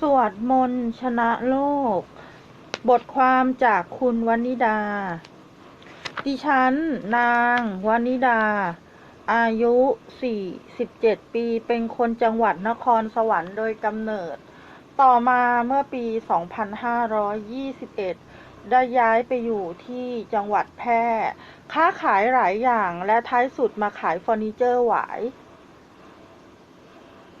สวดมนต์ชนะโลก บทความจากคุณวนิดา ดิฉัน นางวนิดา อายุ 47 ปี เป็นคนจังหวัดนครสวรรค์โดยกำเนิด ต่อมาเมื่อปี 2521 ได้ย้ายไปอยู่ที่จังหวัดแพร่ ค้าขายหลายอย่างและท้ายสุดมาขายเฟอร์นิเจอร์หวาย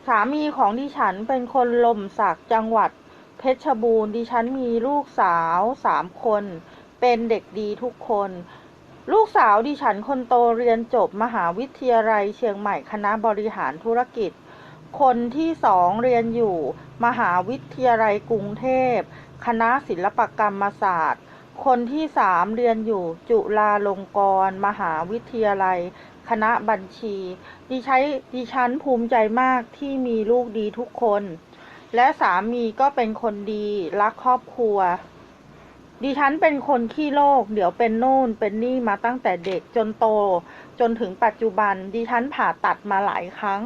สามีของดิฉันเป็นคนลมสักจังหวัดเพชรบูรณ์ดิฉันมีลูกสาวสามคน เป็นเด็กดีทุกคน ลูกสาวดิฉันคนโตเรียนจบมหาวิทยาลัยเชียงใหม่คณะบริหารธุรกิจ คนที่สองเรียนอยู่ มหาวิทยาลัยกรุงเทพ คณะศิลปกรรมศาสตร์ คนที่สามเรียนอยู่จุฬาลงกรณ์มหาวิทยาลัย คณะบัญชี ดิฉันดิฉันภูมิใจมากที่มีลูกดีทุกคน และสามีก็เป็นคนดีรักครอบครัว ดิฉันเป็นคนขี้โลก เดี๋ยวเป็นโน่นเป็นนี่มาตั้งแต่เด็กจนโต จนถึงปัจจุบัน ดิฉันผ่าตัดมาหลายครั้ง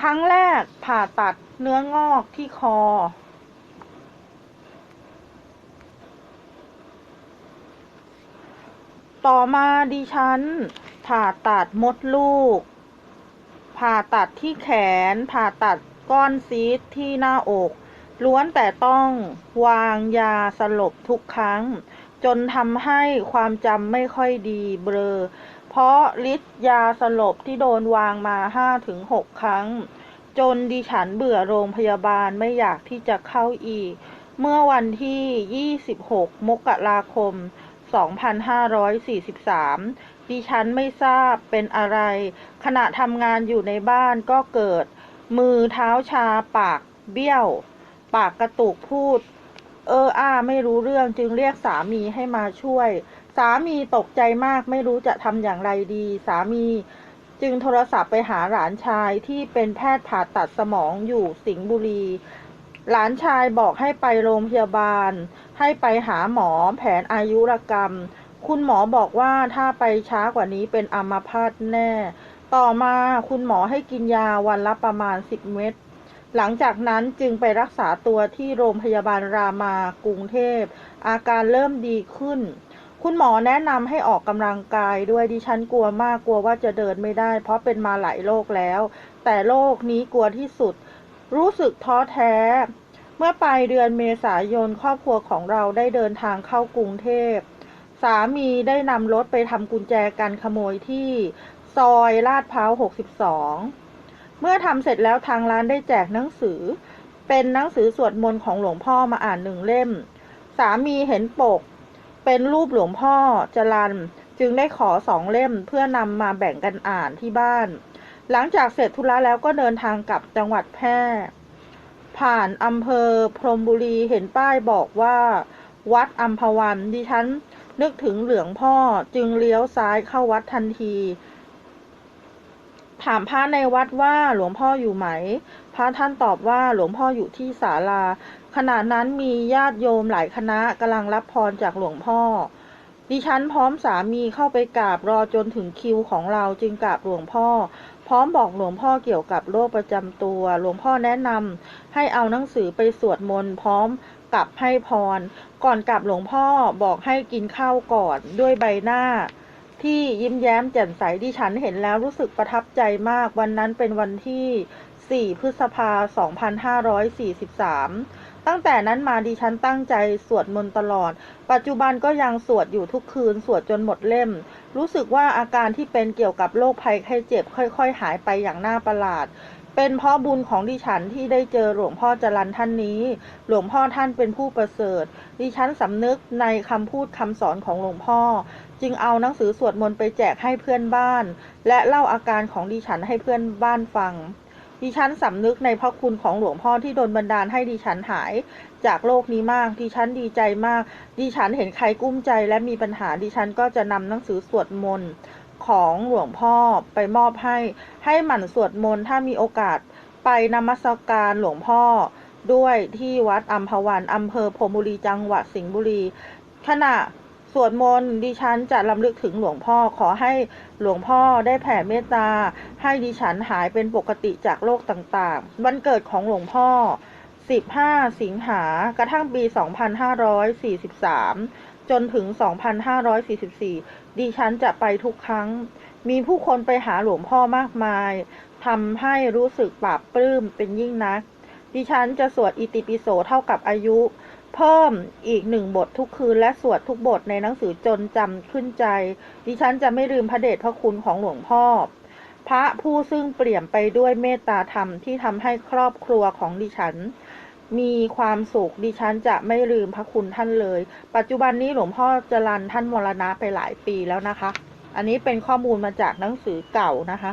ครั้งแรกผ่าตัดเนื้องอกที่คอ ต่อมาดิฉัน ผ่าตัดมดลูก ผ่าตัดที่แขน ผ่าตัดก้อนซีสที่หน้าอก ล้วนแต่ต้องวางยาสลบทุกครั้ง จนทำให้ความจำไม่ค่อยดีเบลอ เพราะฤทธิ์ยาสลบที่โดนวางมาห้าถึงหกครั้ง จนดิฉันเบื่อโรงพยาบาลไม่อยากที่จะเข้าอีก เมื่อวันที่ 26 มกราคม 2543 ดิฉันไม่ทราบเป็นอะไร ขณะทำงานอยู่ในบ้านก็เกิด มือเท้าชาปากเบี้ยว ปากกระตุกพูด เอออ้าไม่รู้เรื่องจึงเรียกสามีให้มาช่วย สามีตกใจมากไม่รู้จะทำอย่างไรดี สามีจึงโทรศัพท์ไปหาหลานชายที่เป็นแพทย์ผ่าตัดสมองอยู่สิงห์บุรี หลานชายบอกให้ไปโรงพยาบาล ให้ไปหาหมอแผนอายุรกรรม คุณหมอบอกว่าถ้าไปช้ากว่านี้เป็นอัมพาตแน่ ต่อมาคุณหมอให้กินยาวันละประมาณ 10 เม็ดหลังจากนั้นจึงไปรักษาตัวที่โรงพยาบาลรามากรุงเทพ อาการเริ่มดีขึ้น คุณหมอแนะนำให้ออกกำลังกายด้วยดิฉันกลัวมากกลัวว่าจะเดินไม่ได้ เพราะเป็นมาหลายโรคแล้ว แต่โรคนี้กลัวที่สุด รู้สึกท้อแท้ เมื่อปลายเดือนเมษายนครอบครัวของเราได้เดินทางเข้ากรุงเทพ สามีได้นำรถไปทำกุญแจกันขโมยที่ซอยลาดพร้าว 62 เมื่อทำเสร็จแล้วทางร้านได้แจกหนังสือ เป็นหนังสือสวดมนต์ของหลวงพ่อมาอ่านหนึ่งเล่ม สามีเห็นปก เป็นรูปหลวงพ่อจรันจึงได้ขอสองเล่มเพื่อนำมาแบ่งกันอ่านที่บ้าน หลังจากเสร็จธุระแล้วก็เดินทางกลับจังหวัดแพร่ ผ่านอำเภอพรมบุรีเห็นป้ายบอกว่า วัดอัมพวัน ดิฉันนึกถึงเหลืองพ่อจึงเลี้ยวซ้ายเข้าวัดทันที ถามพระในวัดว่าหลวงพ่ออยู่ไหม พระท่านตอบว่าหลวงพ่ออยู่ที่ศาลา ขณะนั้นมีญาติโยมหลายคณะกำลังรับพรจากหลวงพ่อ ดิฉันพร้อมสามีเข้าไปกราบรอจนถึงคิวของเราจึงกราบหลวงพ่อ พร้อมบอกหลวงพ่อเกี่ยวกับโรคประจำตัว หลวงพ่อแนะนำให้เอาหนังสือไปสวดมนต์พร้อมกับให้พร ก่อนกลับหลวงพ่อบอกให้กินข้าวก่อนด้วยใบหน้า ที่ยิ้มแย้มแจ่มใสดิฉันเห็นแล้วรู้สึกประทับใจมาก วันนั้นเป็นวันที่ 4 พฤษภา 2543 ตั้งแต่นั้นมาดิฉันตั้งใจสวดมนต์ตลอด ปัจจุบันก็ยังสวดอยู่ทุกคืน สวดจนหมดเล่ม รู้สึกว่าอาการที่เป็นเกี่ยวกับโรคภัยไข้เจ็บ ค่อยๆ หายไปอย่างน่าประหลาด เป็นเพราะบุญของดิฉันที่ได้เจอหลวงพ่อจรันท่านนี้ หลวงพ่อท่านเป็นผู้ประเสริฐ ดิฉันสำนึกในคำพูดคำสอนของหลวงพ่อ จึงเอาหนังสือสวดมนต์ไปแจกให้เพื่อนบ้าน และเล่าอาการของดิฉันให้เพื่อนบ้านฟัง ดิฉันสำนึกในพระคุณของหลวงพ่อที่โดนบันดาลให้ดิฉันหาย จากโลกนี้มาก ดิฉันดีใจมาก ดิฉันเห็นใครกุ้มใจและมีปัญหา ดิฉันก็จะนำหนังสือสวดมนต์ของหลวงพ่อไปมอบให้ ให้หมั่นสวดมนต์ถ้ามีโอกาสไปนมัสการหลวงพ่อ ด้วยที่วัดอัมพวันอำเภอพรมบุรีจังหวัดสิงห์บุรีขณะ สวดมนต์ดิฉันจะลำลึกถึงหลวงพ่อขอให้หลวงพ่อได้แผ่เมตตา ให้ดิฉันหายเป็นปกติจากโรคต่างๆ วันเกิดของหลวงพ่อ 15 สิงหากระทั่งปี 2543 จนถึง 2544 ดิฉันจะไปทุกครั้ง มีผู้คนไปหาหลวงพ่อมากมายทำให้รู้สึกปลาบปลื้มเป็นยิ่งนัก ดิฉันจะสวดอิติปิโสเท่ากับอายุ เพิ่มอีกหนึ่งบททุกคืนและสวดทุกบทในหนังสือจนจำขึ้นใจ ดิฉันจะไม่ลืมพระเดชพระคุณของหลวงพ่อ พระผู้ซึ่งเปลี่ยนไปด้วยเมตตาธรรมที่ทำให้ครอบครัวของดิฉัน มีความสุขดิฉันจะไม่ลืมพระคุณท่านเลย ปัจจุบันนี้หลวงพ่อจรันท่านมรณะไปหลายปีแล้วนะคะ อันนี้เป็นข้อมูลมาจากหนังสือเก่านะคะ